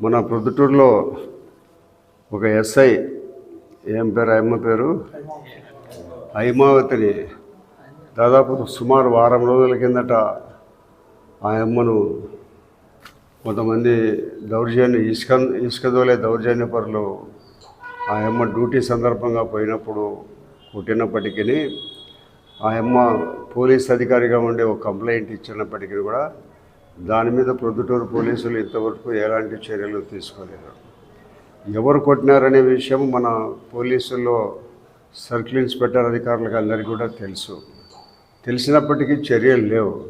మన ప్రొద్దుటూరులో ఒక ఎస్ఐ ఏం పేరు అమ్మ పేరు? హైమావతిని దాదాపు సుమారు వారం రోజుల కిందట ఆ అమ్మను కొంతమంది దౌర్జన్య ఇసుక ఇసుకదోలే దౌర్జన్యపరులు దౌర్జన్య పరులు ఆ అమ్మ డ్యూటీ సందర్భంగా పోయినప్పుడు కొట్టినప్పటికీ ఆ అమ్మ పోలీస్ అధికారిగా ఉండే ఒక కంప్లైంట్ ఇచ్చినప్పటికీ కూడా దాని మీద ప్రొద్దుటూరు పోలీసులు ఇంతవరకు ఎలాంటి చర్యలు తీసుకోలేదు. ఎవరు కొట్టినారనే విషయం మన పోలీసుల్లో సర్కిల్ ఇన్స్పెక్టర్ అధికారులకు అందరికీ కూడా తెలుసు. తెలిసినప్పటికీ చర్యలు లేవు.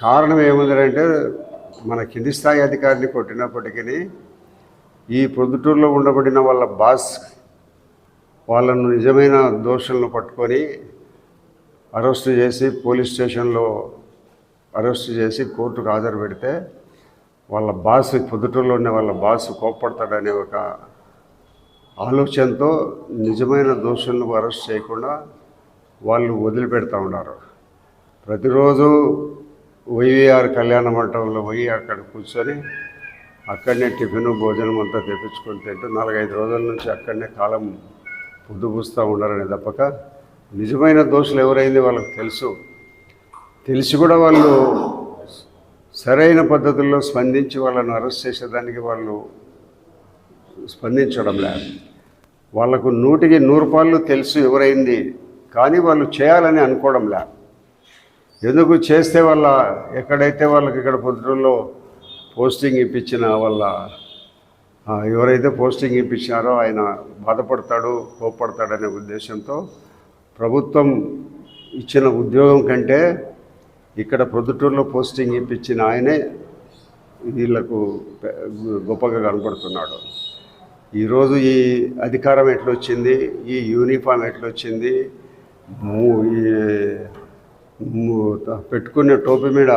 కారణం ఏముందంటే మన కింది స్థాయి అధికారిని కొట్టినప్పటికీ ఈ ప్రొద్దుటూరులో ఉండబడిన వాళ్ళ బాస్ వాళ్ళను నిజమైన దోషులను పట్టుకొని అరెస్టు చేసి పోలీస్ స్టేషన్లో అరెస్ట్ చేసి కోర్టుకు హాజరు పెడితే వాళ్ళ బాస్ పొద్దుటూరులో ఉన్న వాళ్ళ బాస్ కోప్పడతాడనే ఒక ఆలోచనతో నిజమైన దోషులను అరెస్ట్ చేయకుండా వాళ్ళు వదిలిపెడతా ఉన్నారు. ప్రతిరోజు వైవీఆర్ కళ్యాణ మంటపంలో పోయి అక్కడ కూర్చొని అక్కడనే టిఫిన్ భోజనం అంతా తెప్పించుకొని తింటూ నాలుగైదు రోజుల నుంచి అక్కడనే కాలం పొద్దుపూస్తూ ఉన్నారని తప్పక. నిజమైన దోషులు ఎవరైంది వాళ్ళకి తెలుసు. తెలిసి కూడా వాళ్ళు సరైన పద్ధతుల్లో స్పందించి వాళ్ళను అరెస్ట్ చేసేదానికి వాళ్ళు స్పందించడం లేదు. వాళ్ళకు నూటికి నూరు పాళ్ళు తెలుసు ఎవరైంది కానీ వాళ్ళు చేయాలని అనుకోవడం లే ఎందుకు చేస్తే వాళ్ళ ఎక్కడైతే వాళ్ళకి ఇక్కడ పొద్దుల్లో పోస్టింగ్ ఇప్పించిన వాళ్ళ ఎవరైతే పోస్టింగ్ ఇప్పించారో ఆయన బాధపడతాడు కోప్పడతాడనే ఉద్దేశంతో ప్రభుత్వం ఇచ్చిన ఉద్యోగం కంటే ఇక్కడ ప్రొద్దుటూరులో పోస్టింగ్ ఇప్పించిన ఆయనే వీళ్ళకు గొప్పగా కనపడుతున్నాడు. ఈరోజు ఈ అధికారం ఎట్లొచ్చింది? ఈ యూనిఫామ్ ఎట్లొచ్చింది? ఈ పెట్టుకునే టోపీ మీద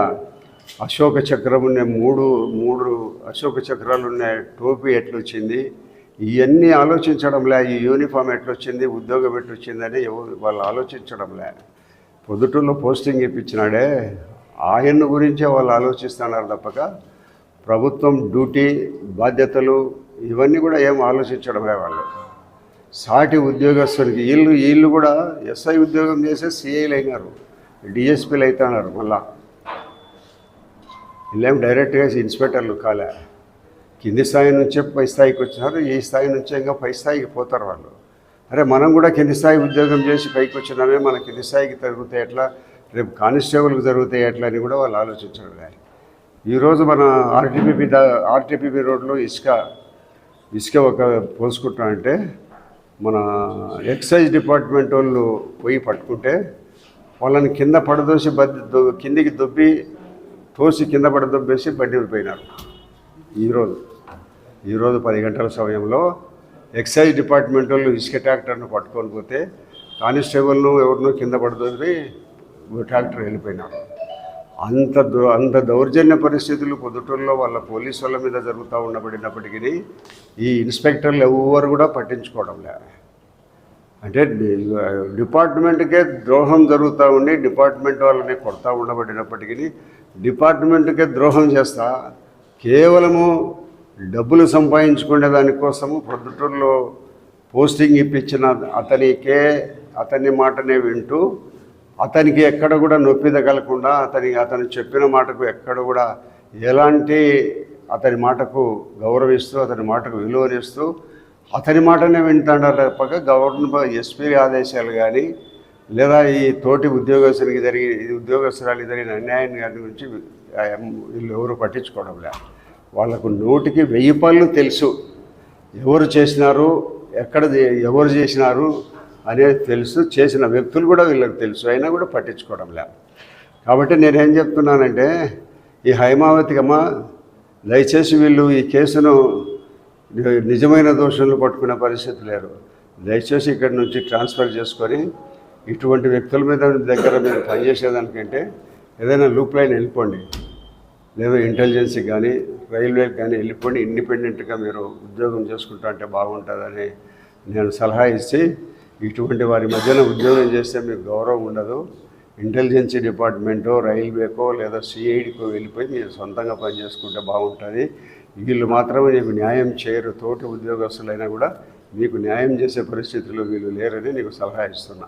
అశోక చక్రం ఉన్న మూడు మూడు అశోక చక్రాలు ఉన్న టోపీ ఎట్లొచ్చింది? ఇవన్నీ ఆలోచించడంలే. ఈ యూనిఫామ్ ఎట్లొచ్చింది? ఉద్యోగం ఎట్లొచ్చిందని ఎవరు వాళ్ళు ఆలోచించడంలే. పొద్దుటూరులో పోస్టింగ్ ఇప్పించినాడే ఆయన గురించే వాళ్ళు ఆలోచిస్తున్నారు తప్పక. ప్రభుత్వం డ్యూటీ బాధ్యతలు ఇవన్నీ కూడా ఏం ఆలోచించడమే వాళ్ళు. సాటి ఉద్యోగస్తునికి వీళ్ళు వీళ్ళు కూడా ఎస్ఐ ఉద్యోగం చేసే సిఐలు అయినారు. డిఎస్పీలు అవుతున్నారు మళ్ళా. వీళ్ళేం డైరెక్ట్గా ఇన్స్పెక్టర్లు కాలే. కింది స్థాయి నుంచే పై స్థాయికి వచ్చినారు. ఈ స్థాయి నుంచే ఇంకా పై స్థాయికి పోతారు వాళ్ళు. అరే మనం కూడా కింది స్థాయి ఉద్యోగం చేసి పైకి వచ్చినామే మన కింది స్థాయికి జరుగుతాయి ఎట్లా? రేపు కానిస్టేబుల్కి జరుగుతాయి ఎట్లా అని కూడా వాళ్ళు ఆలోచించడం కానీ. ఈరోజు మన ఆర్టీపీపీ దా ఆర్టీపీపీ రోడ్లో ఇసుక ఇసుక ఒక పోసుకుంటామంటే మన ఎక్సైజ్ డిపార్ట్మెంట్ వాళ్ళు పోయి పట్టుకుంటే వాళ్ళని కింద పడదోసి బద్ది దొ- కిందికి దొబ్బి తోసి కింద పడదొబ్బేసి బండి పోయినారు. ఈరోజు ఈరోజు పది గంటల సమయంలో ఎక్సైజ్ డిపార్ట్మెంట్ వాళ్ళు ఇసుక ట్రాక్టర్ను పట్టుకొని పోతే కానిస్టేబుల్ను ఎవరినో కింద పడుతుంది ట్రాక్టర్ వెళ్ళిపోయినారు అంత అంత దౌర్జన్య పరిస్థితులు పొద్దుటూరులో వాళ్ళ పోలీసు వాళ్ళ మీద జరుగుతూ ఉండబడినప్పటికీ ఈ ఇన్స్పెక్టర్లు ఎవరు కూడా పట్టించుకోవడం లే. అంటే డిపార్ట్మెంట్కే ద్రోహం జరుగుతూ ఉండి డిపార్ట్మెంట్ వాళ్ళని కొడతా ఉండబడినప్పటికీ డిపార్ట్మెంట్కే ద్రోహం చేస్తా కేవలము డబ్బులు సంపాదించుకునే దానికోసము ప్రొద్దుటూరులో పోస్టింగ్ ఇప్పించిన అతనికే అతని మాటనే వింటూ అతనికి ఎక్కడ కూడా నొప్పి తగలకుండా అతని అతను చెప్పిన మాటకు ఎక్కడ కూడా ఎలాంటి అతని మాటకు గౌరవిస్తూ అతని మాటకు విలువనిస్తూ అతని మాటనే వింటాడు తప్పక. గవర్నమెంట్ ఎస్పీ ఆదేశాలు కానీ లేదా ఈ తోటి ఉద్యోగస్తునికి జరిగి ఈ జరిగిన అన్యాయం గారి గురించి వీళ్ళు ఎవరు పట్టించుకోవడం లేదు. వాళ్ళకు నూటికి వెయ్యి పనులు తెలుసు. ఎవరు చేసినారు ఎక్కడ ఎవరు చేసినారు అనేది తెలుసు. చేసిన వ్యక్తులు కూడా వీళ్ళకి తెలుసు. అయినా కూడా పట్టించుకోవడం లే కాబట్టి నేనేం చెప్తున్నానంటే ఈ హైమావతికమ్మ దయచేసి వీళ్ళు ఈ కేసును నిజమైన దోషులను పట్టుకునే పరిస్థితి లేరు దయచేసి ఇక్కడి నుంచి ట్రాన్స్ఫర్ చేసుకొని ఇటువంటి వ్యక్తుల మీద దగ్గర మీరు పనిచేసేదానికంటే ఏదైనా లూప్ లైన్ వెళ్ళిపోండి. లేదా ఇంటెలిజెన్సీ కానీ రైల్వేకి కానీ వెళ్ళిపోయి ఇండిపెండెంట్గా మీరు ఉద్యోగం చేసుకుంటా అంటే బాగుంటుందని నేను సలహా ఇచ్చి ఇటువంటి వారి మధ్యన ఉద్యోగం చేస్తే మీకు గౌరవం ఉండదు. ఇంటెలిజెన్సీ డిపార్ట్మెంటో రైల్వేకో లేదా సిఐడికో వెళ్ళిపోయి మీరు సొంతంగా పని చేసుకుంటే బాగుంటుంది. వీళ్ళు మాత్రమే నీకు న్యాయం చేయరు. తోటి ఉద్యోగస్తులైనా కూడా మీకు న్యాయం చేసే పరిస్థితుల్లో వీళ్ళు లేరని నీకు సలహా ఇస్తున్నా.